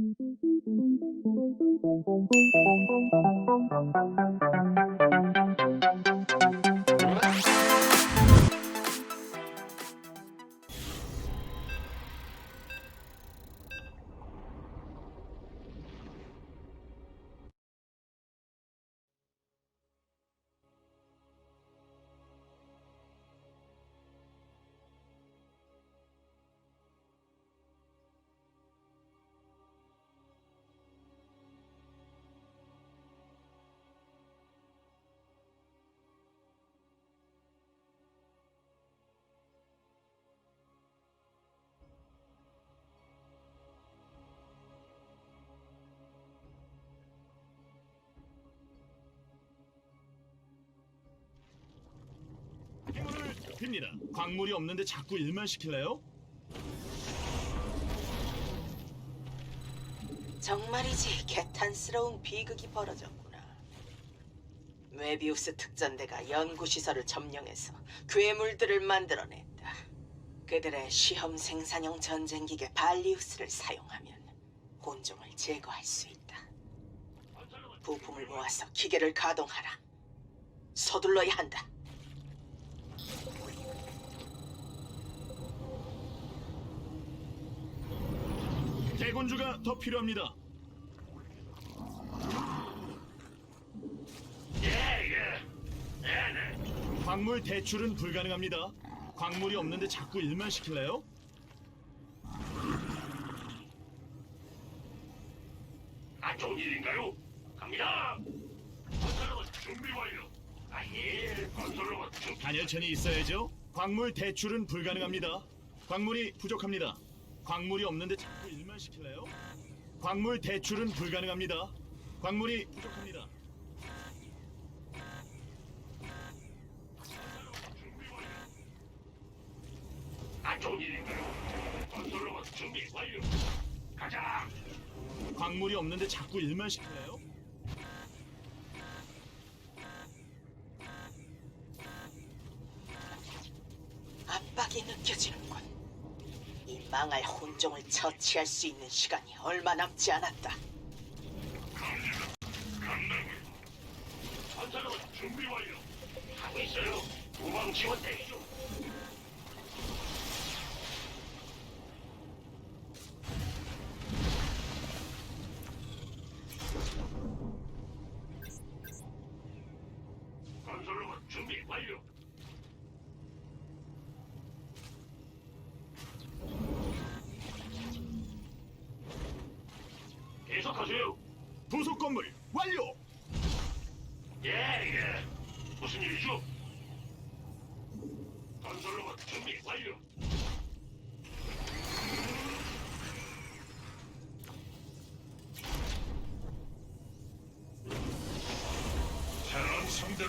행운 을 빕니다. 광물이 없는데 자꾸 일만 시킬래요? 정말이지 개탄스러운 비극이 벌어졌구나. 웨비우스 특전대가 연구시설을 점령해서 괴물들을 만들어냈다. 그들의 시험 생산용 전쟁기계 발리우스를 사용하면 혼종을 제거할 수 있다. 부품을 모아서 기계를 가동하라. 서둘러야 한다. 대군주가 더 필요합니다. 광물 대출은 불가능합니다. 광물이 없는데 자꾸 일만 시킬래요? 안 좋은 일인가요? 갑니다. 건설로봇 준비 완료. 아예 건설로봇 준비. 단열천이 있어야죠. 광물 대출은 불가능합니다. 광물이 부족합니다. 광물이 없는데 자 꾸 일만 시킬래요? 광물 대출은 불가능합니다. 광물이 부족합니다. 안 좋은 일인가요? 건설로봇 준비 완료. 가자. 광물이 없는데 자꾸 일만 시킬래요? 압박이 느껴지는군. 이 혼종을 처치할 수 있는 시간이 얼마 남지 않았다. 완료.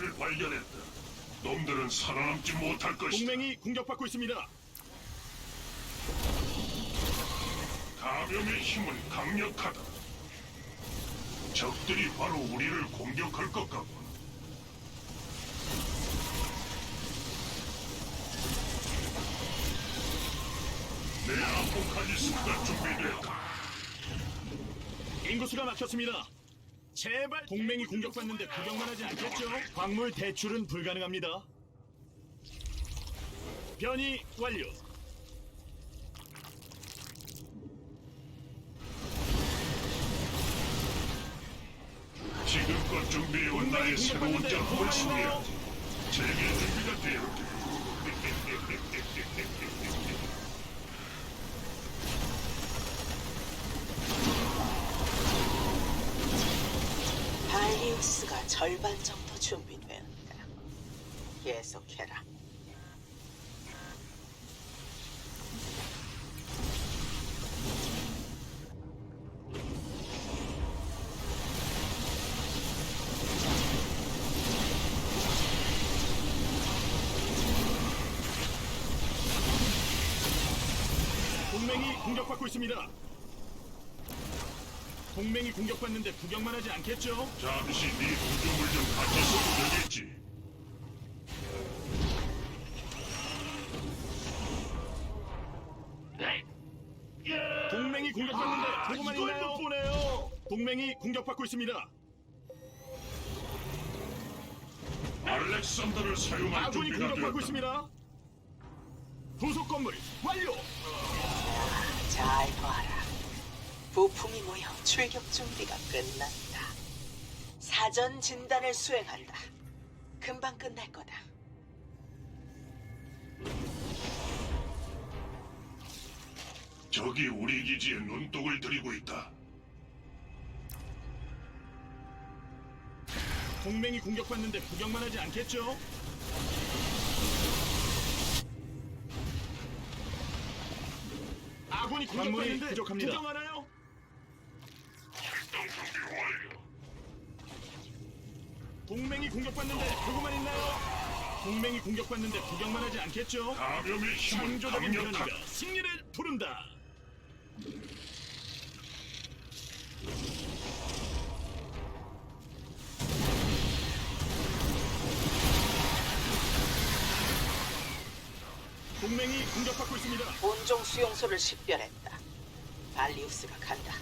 상대를 발견했다. 놈들은 살아남지 못할 것이다. 동맹이 공격받고 있습니다. 감염의 힘은 강력하다. 적들이 바로 우리를 공격할 것 같군. 내 아포칼리스크가 준비되었다. 인구수가 막혔습니다. 제발 동맹이 공격받는데 구경만 하지 않겠죠? 광물 대출은 불가능합니다. 변이 완료. 지금껏 준비해온 나의 새로운 작품을 소개하지. 제게 준비가 되었다. 발리우스가 절반 정도 준비되었다. 계속해라. 동맹이 공격받고 있습니다. 동맹이 공격받는데 구경만 하지 않겠죠? 잠시 네 구조물 좀 같이 써도 되겠지. 네. 동맹이 공격받는데 보고만 있나요? 보네요. 동맹이 공격받고 있습니다. 알렉산더를 사용할 아군이 준비가 공격받고 되었다. 있습니다. 부속 건물 완료. 잘 봐라. 부품이 모여 출격 준비가 끝났다. 사전 진단을 수행한다. 금방 끝날 거다. 적이 우리 기지에 눈독을 들이고 있다. 동맹이 공격받는데 구경만 하지 않겠죠? 아군이 공격받는데 부족합니다. 구경하나요? 동맹이 공격받는데 보고만 있나요? 동맹이 공격받는데 구경만 하지 않겠죠? 감염의 힘은 창조적인. 변이가 승리를 부른다. 동맹이 공격받고 있습니다. 본종 수용소를 식별했다. 발리우스가 간다.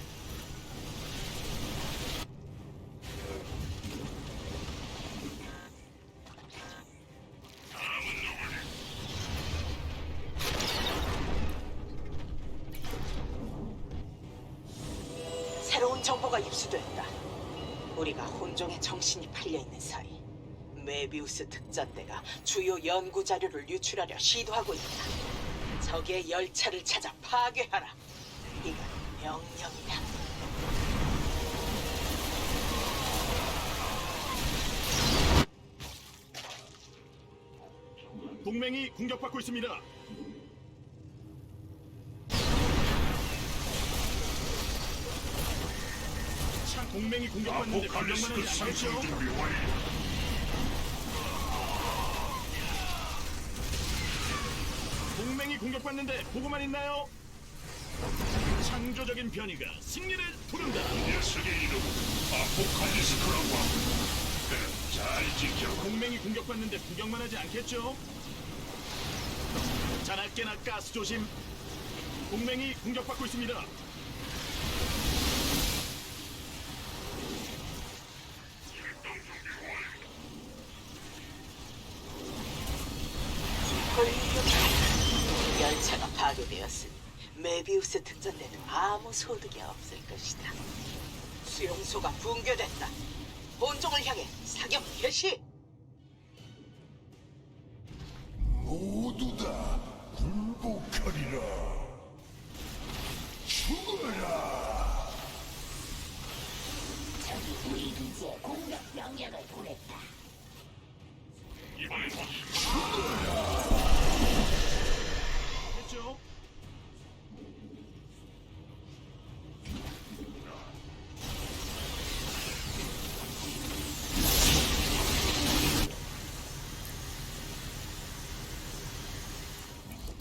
정보가 입수됐다. 우리가 혼종의 정신이 팔려 있는 사이 메비우스 특전대가 주요 연구 자료를 유출하려 시도하고 있다. 적의 열차를 찾아 파괴하라. 이건 명령이다. 동맹이 공격받고 있습니다. 동맹이 공격받는데? 준비 완료. 동맹이 공격받는데 보고만 있나요? 창조적인 변이가 승리를 부른다. 녀석의 이름 아포칼리스크라고. 그래, 잘 지켜. 동맹이 공격받는데 구경만 하지 않겠죠? 자나깨나 가스 조심. 동맹이 공격받고 있습니다. 열차가 파괴되었으니 메비우스 특전대는 아무 소득이 없을 것이다. 수용소가 붕괴됐다. 본종을 향해 사격 개시! 모두 다 굴복하리라. 죽어라. 됐죠?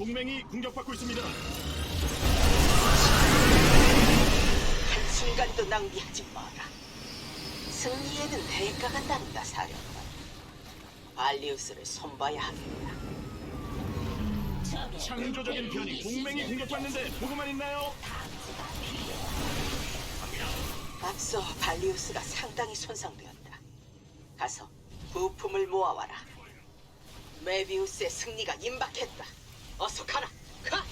동맹이 공격받고 있습니다. 한순간도 낭비하지 마라. 승리에는 대가가 따른다, 사령관. 발리우스를 손봐야 합니다. 창조적인 변이 동맹이 공격받는데 보고만 있나요? 앞서 발리우스가 상당히 손상되었다. 가서 부품을 모아와라. 메비우스의 승리가 임박했다. 어서 가라. 가!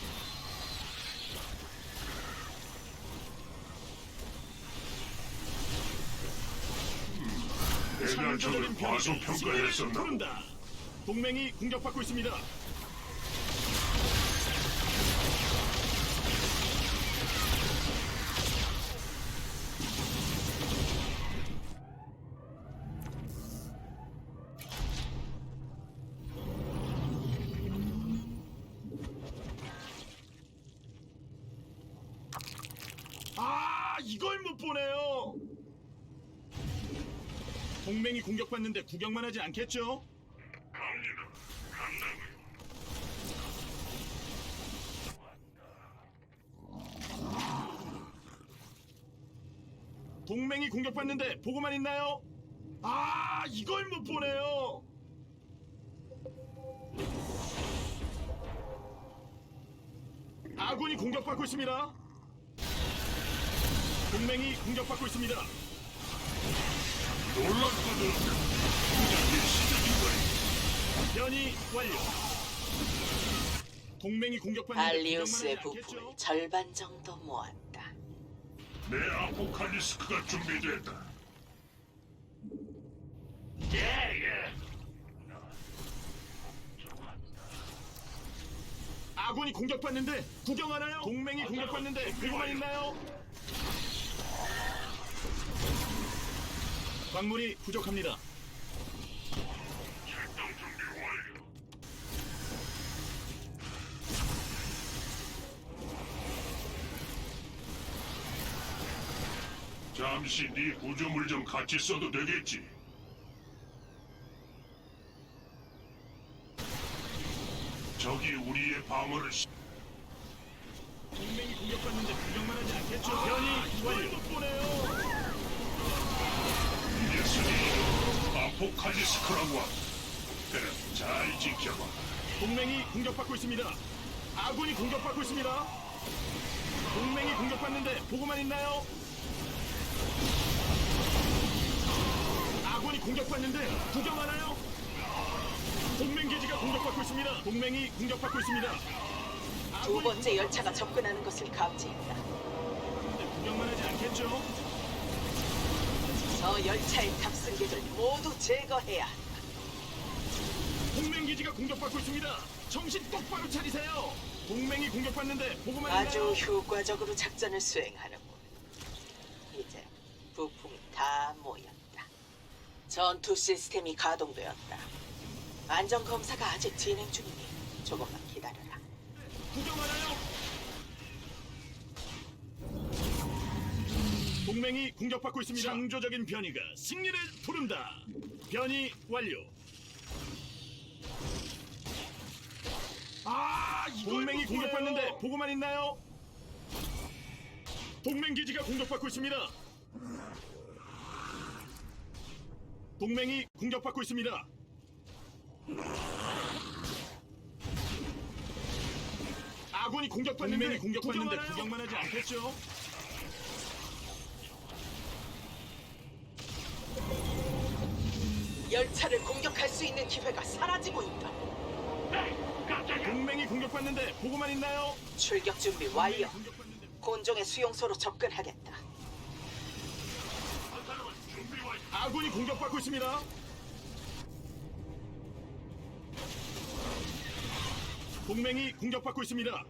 승리를 과소평가했었나? 부른다. 동맹이 공격받고 있습니다. 이걸 못 보네요. 동맹이 공격받는데 구경만 하지 않겠죠? 동맹이 공격받는데 보고만 있나요? 아, 이걸 못 보네요. 아군이 공격받고 있습니다. 동맹이 공격받고 있습니다. 놀랍거든. 그냥 일시적인 거야. 변이 완료. 동맹이 하지 부품을 않겠죠? 절반 정도 모았다. 내 아포칼리스크가 준비됐다. 예, 예. 아군이 공격받는데 구경하나요? 동맹이 공격받는데 보고만 있나요? 광물이 부족합니다. 출동 준비 완료. 잠시 네 구조물 좀 같이 써도 되겠지? 적이 우리의 방어를 시... 동맹이 공격받는데 구경만 하지 않겠죠? 변이 완료. 포칼리스크라고 함. 그럼 잘 지켜봐. 동맹이 공격받고 있습니다. 아군이 공격받고 있습니다. 동맹이 공격받는데 보고만 있나요? 아군이 공격받는데 구경하나요? 동맹 기지가 공격받고 있습니다. 동맹이 공격받고 있습니다. 두 아군이 번째 열차가 접근하는 것을 감지했다. 공격받는데 구경만 하지 않겠죠? 저 열차의 탑승객을 모두 제거해야 한다. 동맹 기지가 공격받고 있습니다. 정신 똑바로 차리세요. 동맹이 공격받는데 보고만 아주 있나요? 효과적으로 작전을 수행하는군. 이제 부품이 다 모였다. 전투 시스템이 가동되었다. 안전 검사가 아직 진행 중이니 조금만 기다려라. 구경하나요? 동맹이 공격받고 있습니다. 창조적인 변이가 승리를 부른다. 변이 완료. 아, 동맹이 공격받는데 보고만 있나요? 동맹 기지가 공격받고 있습니다. 동맹이 공격받고 있습니다. 아군이 공격받는데 공격받는데 구경만 하지 않겠죠? 열차를 공격할 수 있는 기회가 사라지고 있다. 동맹이 공격받는데 보고만 있나요? 출격 준비 완료. 곤종의 수용소로 접근하겠다. 아군이 공격받고 있습니다. 동맹이 공격받고 있습니다.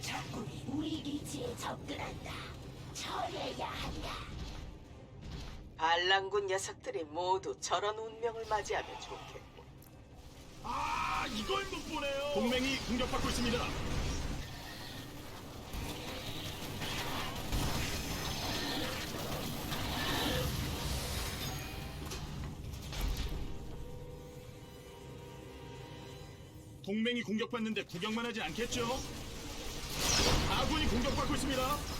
적군이 우리 기지에 접근한다. 처리해야 한다. 반란군 녀석들이 모두 저런 운명을 맞이하면 좋겠고. 아, 이걸 못 보네요. 동맹이 공격받고 있습니다. 동맹이 공격받는데 구경만 하지 않겠죠? 아군이 공격받고 있습니다.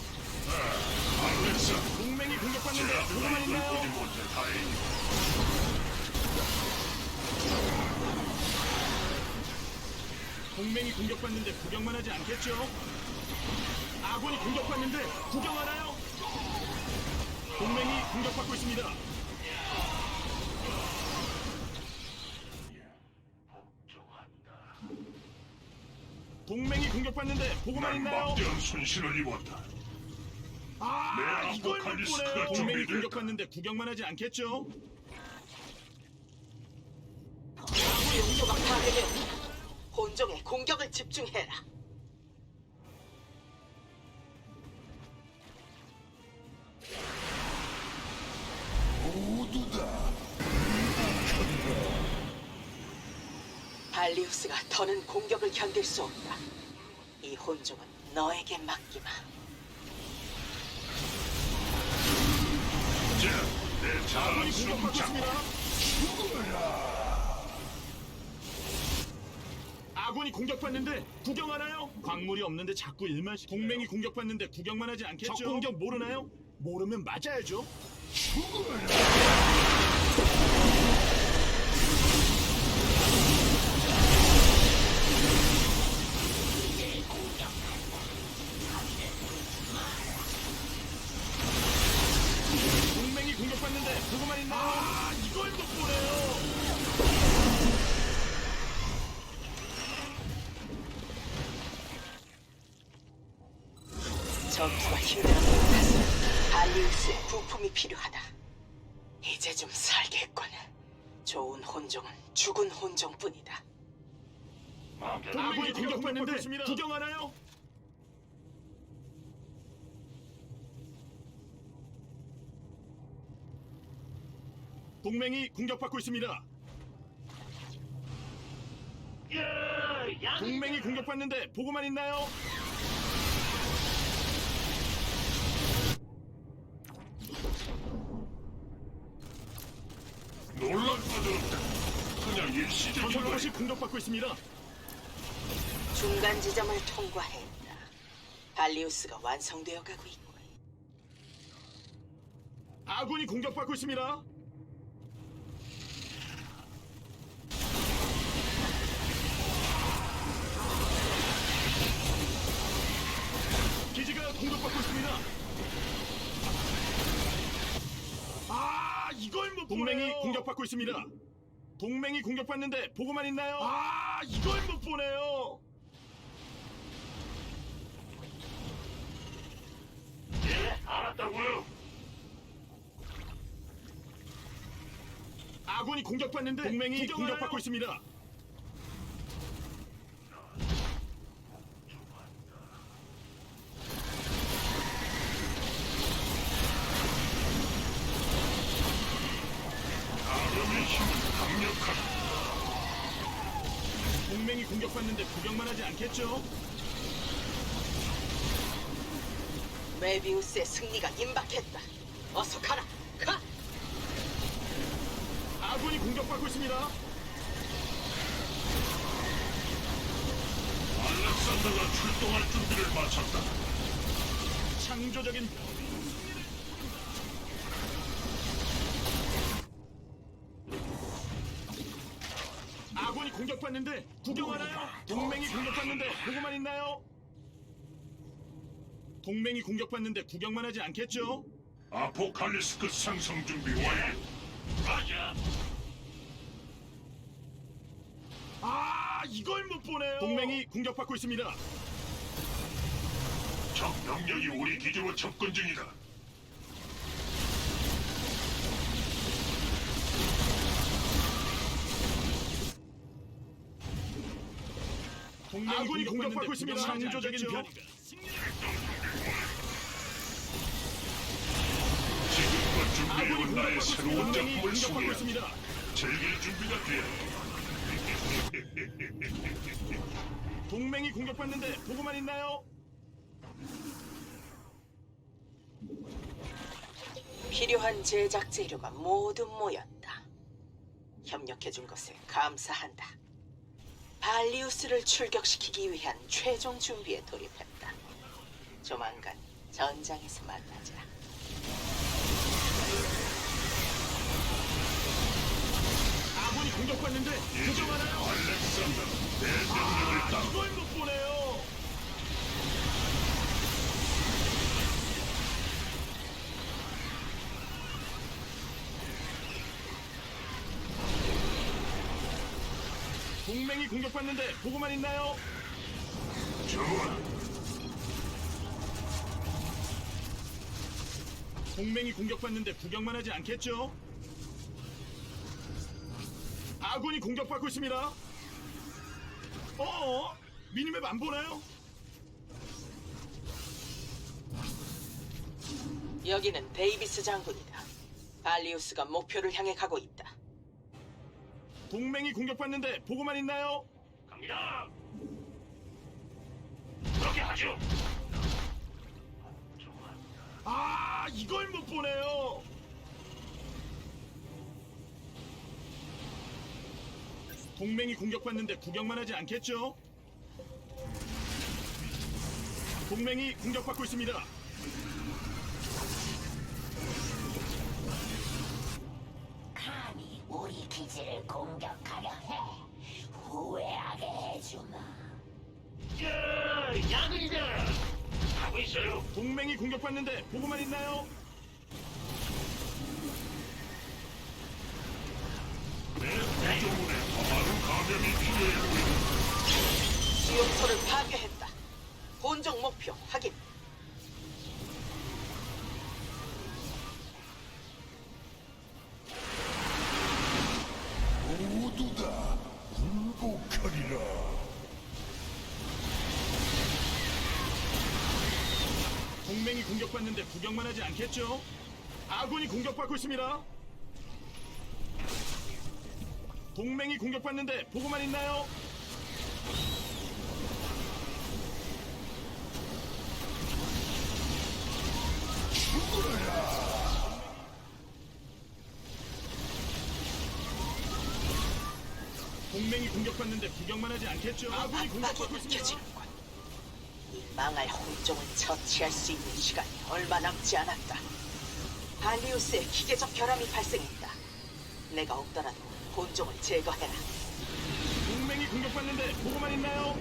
동맹이 공격받는데 이걸 있나요? 동맹이 공격받는데 구경만 하지 않겠죠? 아군이 공격받는데 구경하나요? 동맹이 공격받고 있습니다. 동맹이 공격받는데 보고만 난 있나요? 막대한 손실을 입었다. 아, 내 이걸 못 아포칼리스크가 보네요. 동맹이. 공격받는데 구경만 하지 않겠죠? 아군 용도가 파괴되었다. 곤종의 공격을 집중해라. 모두 다 발리우스가 더는 공격을 견딜 수 없다. 이 혼종은 너에게 맡기마. 내 아군이 공격받는데 구경하나요? 광물이 없는데 자꾸 일만 시 동맹이 공격받는데 구경만 하지 않겠죠? 적 공격 모르나요? 모르면 맞아야죠. 전투가 힘들었던 것 같습니다. 발리우스의 부품이 필요하다. 이제 좀 살겠군. 좋은 혼종은 죽은 혼종뿐이다. 아군이 공격받는데 구경하나요? 동맹이 공격받고 있습니다. 동맹이 공격받는데 보고만 있나요? 그냥 일시적인 거야. 건설 로봇이 공격받고 있습니다. 중간 지점을 통과했다. 발리우스가 완성되어 가고 있군. 아군이 공격받고 있습니다. 기지가 공격받고 있습니다. 아, 이걸 못 동맹이 공격받고 있습니다. 동맹이 공격받는데 보고만 있나요? 아, 이걸 못 보네요. 알았다고요. 아군이 공격받는데 동맹이 공격받고 있습니다. 아름의 힘은 강력하다. 동맹이 공격받는데 구경만 하지 않겠죠? 메비우스의 승리가 임박했다. 어서 가라. 가. 아군이 공격받고 있습니다. 알렉산더가 출동할 준비를 마쳤다. 창조적인 아군이 공격받는데 구경하나요? 동맹이 공격받는데 보고만 있나요? 동맹이 공격받는데 구경만 하지 않겠죠? 아포칼리스크 상승 준비 완료. 맞아. 아 이걸 못 보네요. 동맹이 공격받고 있습니다. 적 병력이 우리 기지로 접근 중이다. 동맹이 공격받고 있습니다. 창조적인 변이가 지금껏 아군이 준비해온 나의 공격받고 새로운. 동맹이 작품을 공격받고. 있습니다. 즐길 준비가 되어. 동맹이 공격받는데 보고만 있나요? 필요한 제작 재료가 모두 모였다. 협력해준 것에 감사한다. 발리우스를 출격시키기 위한 최종 준비에 돌입했다. 조만간 전장에서 만나자. 아군이 공격받는데 구경하나요? 알렉산더, 내 명령을 따. 이걸 못 보네요. 동맹이 공격받는데 보고만 있나요? 좋아. 동맹이 공격받는데 구경만 하지 않겠죠? 아군이 공격받고 있습니다. 어? 미니맵 안 보나요? 여기는 데이비스 장군이다. 발리우스가 목표를 향해 가고 있다. 동맹이 공격받는데 보고만 있나요? 갑니다. 그렇게 하죠. 아, 이걸 못 보네요. 동맹이 공격받는데 구경만 하지 않겠죠? 동맹이 공격받고 있습니다. 기지를 공격하려 해. 후회하게 해주마. 야, 야근이다. 하고 있어요. 동맹이 공격받는데 보고만 있나요? 내 감염이 필요해. 수용소를 파괴했다. 본종 목표 확인. 욱하리라. 동맹이 공격받는데 구경만 하지 않겠죠? 아군이 공격받고 있습니다. 동맹이 공격받는데 보고만 있나요? 죽어라! 동맹이 공격받는데 구경만 하지 않겠죠? 아군이 압박이 공격받고 있습니다. 느껴지는군. 이 망할 혼종을 처치할 수 있는 시간이 얼마 남지 않았다. 발리우스의 기계적 결함이 발생했다. 내가 없더라도 혼종을 제거해라. 동맹이 공격받는데 보고만 있나요?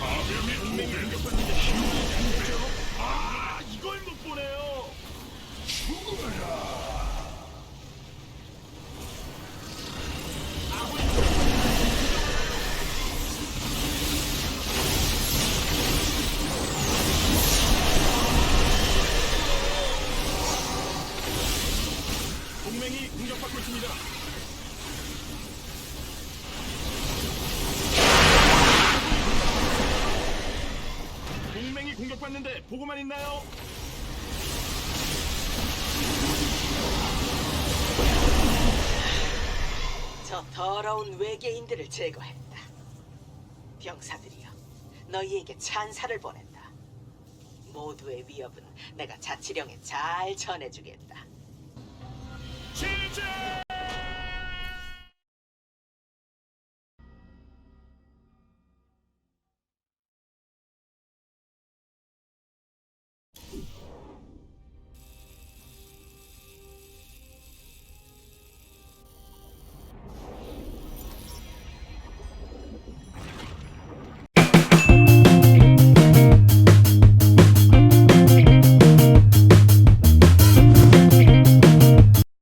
감염이 동맹이 공격받는데 하지 않겠죠? 아 이걸 못 보네요. 아군이 있나요? 저 더러운 외계인들을 제거했다. 병사들이여, 너희에게 찬사를 보낸다. 모두의 위협은 내가 자치령에 잘 전해주겠다. 시작!